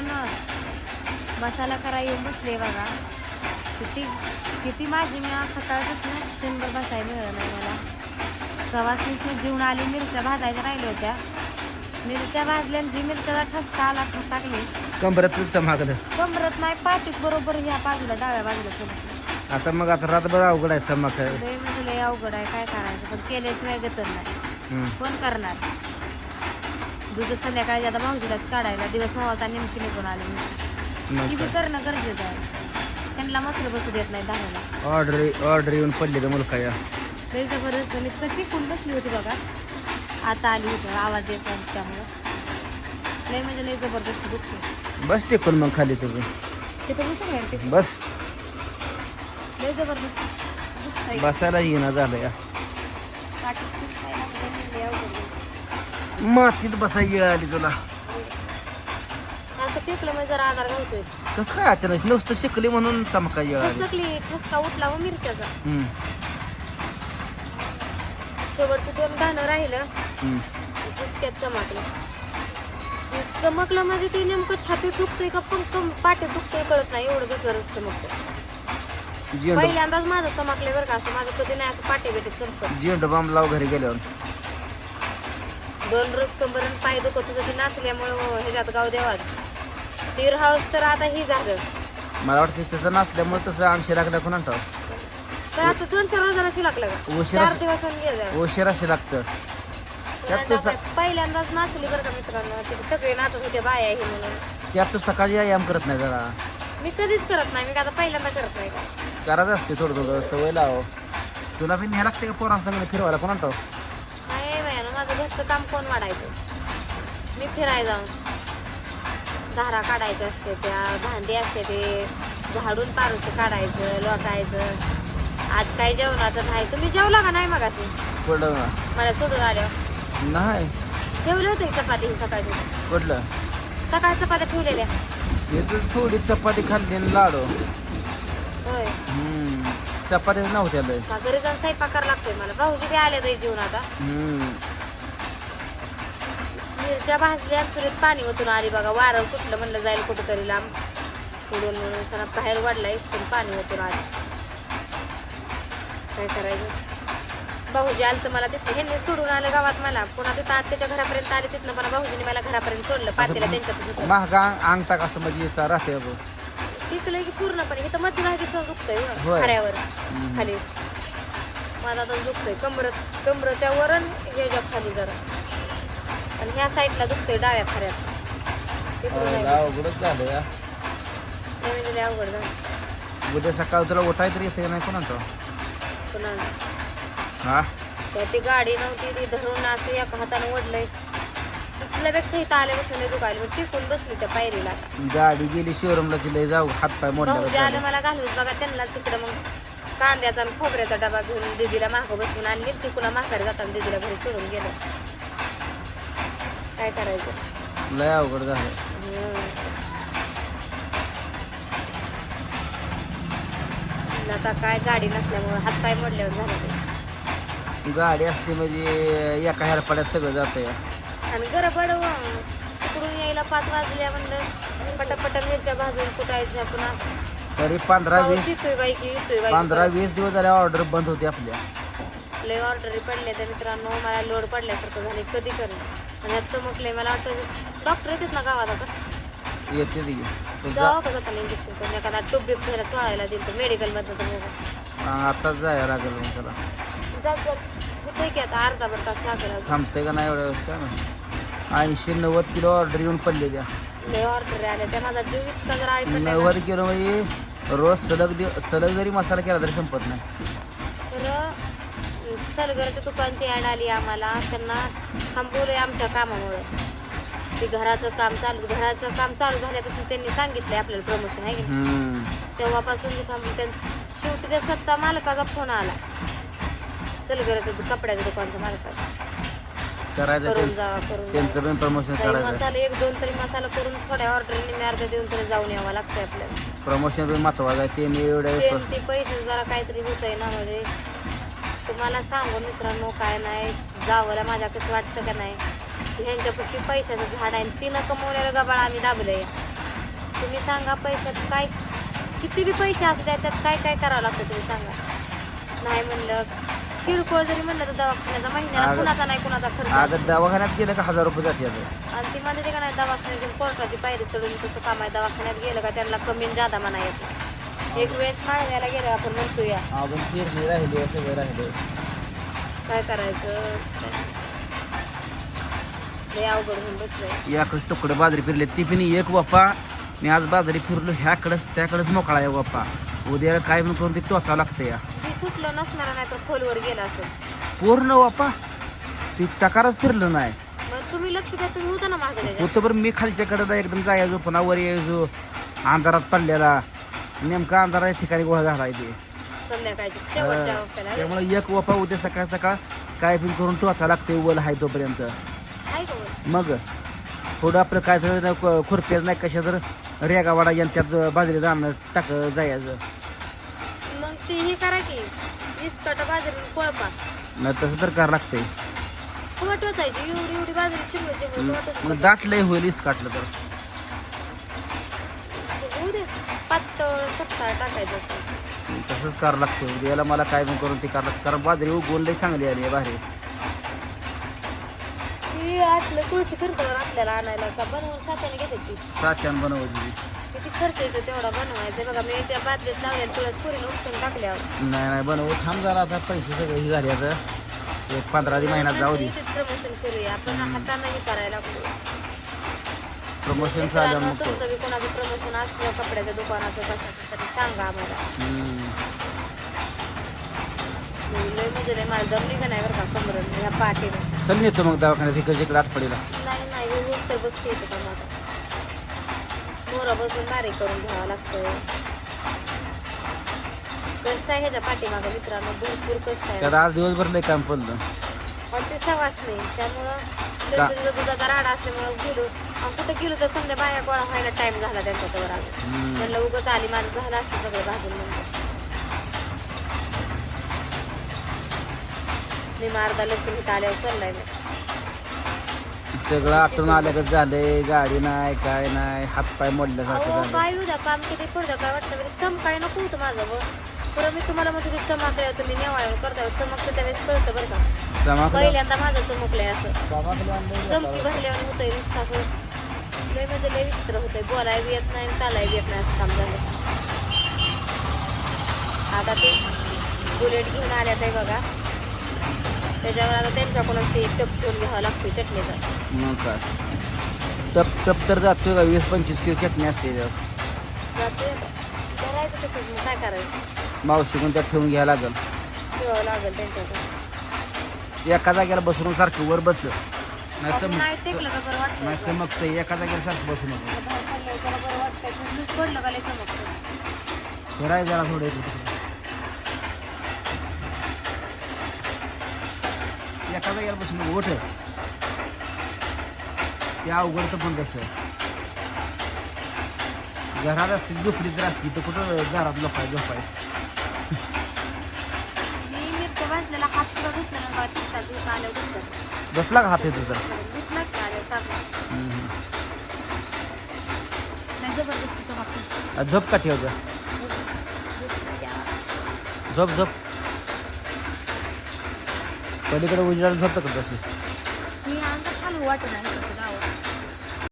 मित्रांनो मसाला करा येऊन बसले बघा. किती किती माझी मी सकाळपासून क्षणभर बसायला मिळालं नाही मला. प्रवासनीच जेवण आली मिरच्या भाजायच्या राहिल्या होत्या. मिरच्या भाजल्या जी मिरच्याचा ठसका आला ठसकले. कंबरात चमाकलं कमरत नाही पाठीत बरोबर ह्या बाजूला डाव्या बाजूला चमकली. आता मग आता रातभर अवघड आहे चमाक. लय म्हणजे लय अवघड आहे काय करायचं? पण केल्याशिवाय गतन नाही. कोण करणार? दूध संध्याकाळी आता भाऊजीलाच काढायला. दिवस मावळता नेमकी निघून आले ती काय. करणं गरजेचं आहे. त्यांना मसलं बसू देत नाही धाराला ऑर्डर ऑर्डर येऊन पडले तर मुलगा या. लई जबरदस्त. मी कशी कोण बसली होती बघा. आता आली होती आवाज येत आहे त्यामुळं लय म्हणजे लय जबरदस्त दुखते बस टेकून मग खाली तुम्ही तिथं बसून घ्या तिथे बस. लय जबरदस्त दुखतंय. बसायला येणं झालं या. पाठीत दुखतंय अवघड आहे. मातीत बसायला येळ आली तुला. असं टिकलं म्हणजे जरा आधार घालतोय. कसं काय अचानक? नुसतं शिकली म्हणून चमका येळ आली. ठसका उठला मिरच्याचा. हम्म, शेवटचं दोन राहिलं. हम्म. ठसक्यात चमकलं. ते चमकलं म्हणजे ते नेमकं छातीत दुखतंय का पण पाठीत दुखतंय कळत नाही एवढं गरज चमकतं झेंडू पहिल्यांदाच माझं चमकलंय बरं का असं माझं कधी नाही असं पाठी चमकत. झेंडू लाव घरी गेल्यावर. दोन रोज कंबरन पाय दुखत होतं ते नाचल्यामुळं ह्याच्यात गाव देवात. तीर हाऊस तर आता ही झालं. मला वाटतं तसं नसल्यामुळे तसं अंशी लागलं कोण आणतो तर आता दोन चार रोजाला उशिरा चार गेलं उशिराशी लागतं. त्यात तू स- पहिल्यांदाच नाचली बरं का मित्रांनो. ते सगळे नाचत होते बाया आहे म्हणून. त्यात तू सकाळी व्यायाम करत नाही जरा. मी कधीच करत नाही मी का आता पहिल्यांदा करत नाही. का करायचं असते थोडं थोडं सवय लाव. तुला बी न्याय लागते का पोरांसंग फिरवायला? कोण आणतो घरचं काम कोण वाढायचं? मी फिराय जाऊन धारा काढायच्या असते त्या भांडी असते ते झाडून पारूचं काढायचं लोटायचं. आज काय जेवणाचं नाही. तुम्ही जेवला का नाही मग अशी कुठलं मला सोडून आल्यावर नाही. ठेवले होते चपाती ही सकाळची? कुठलं? सकाळ चपात्या ठेवलेल्या. थोडी चपाती खाल्ली लाडू. होय. चपात्याच नव्हत्या घरी जाऊन स्वयंपाक करायला लागतोय मला? भाऊजी बी आले तर जेवण आता. मिरच्या भाजल्या चुलीत पाणी ओतून आली बघा. वारं कुठलं म्हणलं जाईल कुठंतरी लांब. पुढून म्हणून बाहेर वाढला इथून पाणी ओतून आली. काय करायचं? भाऊजी आलं तर मला तिथे. ह्यांनी सोडून आलं गावात मला. पुन्हा तिथं आत्याच्या घरापर्यंत आले तिथनं मला भाऊजीने मला घरापर्यंत सोडलं. पातेला त्यांच्यात महागा अंगठा कसं म्हणजे याचा राहते अगं. तिथलं की पूर्णपणे इथं मध्य भाजीचं दुखतंय. खाऱ्यावर. खाली. माझा आता दुखतंय कमरत कमरच्या वरण ह्याच्या खाली जरा. आणि ह्या साईडला दुखतंय डाव्या खाऱ्यात. तिकडून नाही अं, अवघडच झालं या. दुखत. लय म्हणजे अवघड झालं. उद्या सकाळ तुला उठाय तरी येते नाही कोण आणतो पुन्हा हा? त्या ती गाडी नव्हती ती धरून असं एका हाताने ओढलंय. तिथल्यापेक्षा इथं आल्यापासून लय दुखायला मग टिकून बसली त्या पायरीला आता. गाडी गेली शोरूमला तिला जाऊ हात पाय भाऊजी आलं मोडला मला घालून. बघा त्यांनाच इकडं मग कांद्याचा आणि खोबऱ्याचा डबा घेऊन दिदीला मागं बसवून आणली. तिकडं म्हातारी जाताना दिदीला घरी सोडून गेलं काय करायचं? लय अवघड झालं. हम्म. आता काय गाडी नसल्यामुळं हातपाय मोडल्यावर झालं ते. गाडी असते म्हणजे एका हेरपाड्यात सगळं जातं या आणि गरबड व तिकडून यायला पाच वाजल्या म्हणलं पटापट मिरच्या भाजून कुटायच्या पुन्हा. तरी पंधरा पाऊस वीस येतोय बाई की येतोय बाई की. पंधरा. वीस दिवस झाल्या ऑर्डर बंद होती आपल्या. लय ऑर्डरी पडल्या त्या मित्रांनो मला लोड पडल्यासारखं झाले कधी करेन आणि आता चमकले मला वाटतं डॉक्टर येतेच ना गावात आता. येते ती. तर जा- जावं का जाताना इंजेक्शन करून एखादा टूब बिप घ्यायला चोळायला दिलं तर मेडिकलमधनं तर मग आताच जायला लागेल मग त्याला जात जात होतंय की आता अर्धा भर तास लागेल अजून. थांबते का नाही एवढ्या वेळेस? ऐंशी नव्वद किलो ऑर्डर येऊन पडले त्या. ऑर्डर आल्या. त्या माझा जीव इतका जरा ऐकत नव्वद किलो म्हणजे रोज सलग सलग जरी मसाला केला तरी संपत नाही. सलगरच्या दुकानची ॲड आली आम्हाला. त्यांना थांबवलंय आमच्या कामामुळं. ते घराचं काम चालू घराचं काम चालू झाल्यापासून त्यांनी सांगितलंय आपल्याला प्रमोशन आहे की नाही? तेव्हापासून ते त्यां शेवटी त्या स्वतः मालकाचा फोन आला. सलगरच्या कपड्याच्या दुकानचा मालकाचा. करायचं करून त्यां- जावा करून त्यांचं जावा. पण प्रमोशन काही करायचं. मसाला एक दोन तरी मसाला करून थोड्या ऑर्डरने मी अर्ध्या देऊन तरी जाऊन यावं लागतंय आपल्याला. प्रमोशन पण महत्वाचं आहे. ते मी एवढ्या ते वेळेस ते पैसे जरा काहीतरी होत आहे ना म्हणजे तुम्हाला सांगू मित्रांनो काय नाही जावंला माझ्या कसं वाटतं का नाही? ह्यांच्यापाशी पैशाचं झाड आहे आणि तिनं कमवलेलं गबाळ आम्ही दाबलंय. तुम्ही सांगा पैशात काय किती बी पैसे असू द्या त्यात काय काय करावं लागतं तुम्ही सांगा. नाही म्हणलं किरकोळ जरी म्हणलं तर दवाखान्याचा महिन्याला कुणाचा नाही कुणाचा खर्च. दवाखान्यात गेलं का हजार रुपये जाते आणि ती म्हणते का नाही दवाखान्यात घेऊन कोर्टाची पायरी चढून तसं काम आहे दवाखान्यात गेलं का त्यांना कमी जादा म्हणा येते एक वेळेस माळव्याला गेलं आपण म्हणतो या अजून फिरणी राहिली सगळं राहिले. काय करायचं? लय अवघड होऊन बसलंय. याकडे तुकडे बाजरी फिरले ती पण एक बाप्पा मी आज बाजरी फिरलो ह्याकडंच त्याकडंच मोकळा आहे बाप्पा उद्या काय म्हणून करून ते टोचा लागतं या. ती सुटलं नसणार नाही तर खोलवर गेलं असेल. पूर्ण बाप्पा ती सकारच फिरलं नाही. मग तुम्ही लक्ष द्या तुम्ही होता ना त्याच्यात होतं बरं मी खालच्याकडं एकदम जायचो पुन्हा वर यायचो. अंधारात पडलेला. नेमका अंधाराच्या ठिकाणी गोळा झाला आहे ते संध्याकाळची शेवटच्या. वक्ताला त्यामुळे एक वापा उद्या सकाळ सकाळ काय पण करून टोचा लागते वल आहे तोपर्यंत. आहे का वर? मग थोडं आपलं काय तर खुरप्याच नाही कशा तर रेगावाडा यांच्यात बाजरी जाणं टाक जायचं. मग ती हे करा की इस्कट बाजरी कोळपा. नाही तसं तर करावं लागतंय. कुवट एवढी एवढी बाजरी मग दाट लय होईल इस काटलं तर होऊ दे पातळ टाकायचं. तसंच करावं लागतं. उद्याला मला काय पण करून ते करावं लागतं. कारण बाजरी उगवून लई चांगली आली आहे बाहेर. ती तुळशी आपल्याला आणायला का बनवून साच्याने घेते ती साच्यान किती खर्च येतो तेवढा बनवायचा. बघा मी त्या बादलीत लावलेलं तुळस पुरीला उपटून टाकल्यावर नाही नाही बनवू. थांब जरा आता. पैसे सगळे हे झाले आता. एक पंधरा महिन्यात जाऊ दे. प्रमोशन करूया. आपण हाताने करायला लागतो प्रमोशन मित्रांनो, झालं तुमचं बी कोणाचं प्रमोशन असलं कपड्याच्या दुकानाचं कशाचं तरी सांगा आम्हाला. हम्म. लय म्हणजे लय मला जमली का नाही बरं का कमरन ह्या पाठीनं चल नेतो मग दवाखान्यात इकडे इकडे आठवडीला नाही नाही होत तर बसते येतं का माझा मोरा बसून बारीक करून घ्यावं लागतं कष्ट आहे ह्याच्या पाठीमागं मित्रांनो भरपूर कष्ट आहे. त्यात आज दिवसभर लय काम पडलं. पण ते सवास नाही त्यामुळं त्यांचं दुधाचा राडा असल्यामुळं कुठं गेलो तर समजा बाया गोळा व्हायला टाइम झाला त्यांच्या हम्म. म्हणलं उगत आली माझं झालं असतं सगळं भाजून म्हणलं मी मार्गा लसूण इथं आल्यावर चाललाय मी. सगळं आठवून आल्यागत झालंय गाडी नाही काय नाही हातपाय मोडल्यासारखं अहो झालं काय उद्या काम किती पडतं काय वाटतं बरं? चमकाय नको होतं माझं व. पुरं मी तुम्हाला म्हणते ते चमकल्यावर तुम्ही नेवाळ्यावर करता चमकतं त्यावेळेस कळतं बरं का. पहिल्यांदा माझं चमकलंय असं. चमकी भरल्यावर होतंय नुसतं असं. लय म्हणजे लय विचित्र होतंय. बोलाय बी येत नाही चालाय बी येत नाही असं काम झालं आता ते बुलेट घेऊन आल्या ते बघा. त्याच्यावर आता त्यांच्याकडून ते टप ठेवून घ्यावं लागते चटणीचा. काय? टप टप तर जातोय का? वीस पंचवीस किलो चटणी असते. जाते करायचं तसंच काय करायचं? मावशीकडून त्यात ठेवून घ्यायला लागल. ठेवावं लागेल त्यांच्याकडे एका जागेला बसून सारखं वर बस. नाही टेकलं का बरं वाटतं. नाही तर मग ते एका जागेला सारखं बसू नको. बाहेर खाल्ल्यावर त्याला बरं वाटतं नुस पडलं का लय चमकतं फिराय जरा थोडं इकडे तिकडे. एका जागेला बसून नको, उठ. ते अवघडतं पण तसं घरात असते झोपडी जर असती तर कुठं घरात लोकाय झोपाय? मी मिरच्या भाजलेला हात सुद्धा ना धुतलं. बसला का हात येतो तर धुतलाच का आल्यावर साबण हम्म. नाही जबरदस्ती चमकतं आ, झोप का ठेवतं झोप झोप. पलीकडे उजेडाला झोपतं का मी छान वाटत नाही गावात.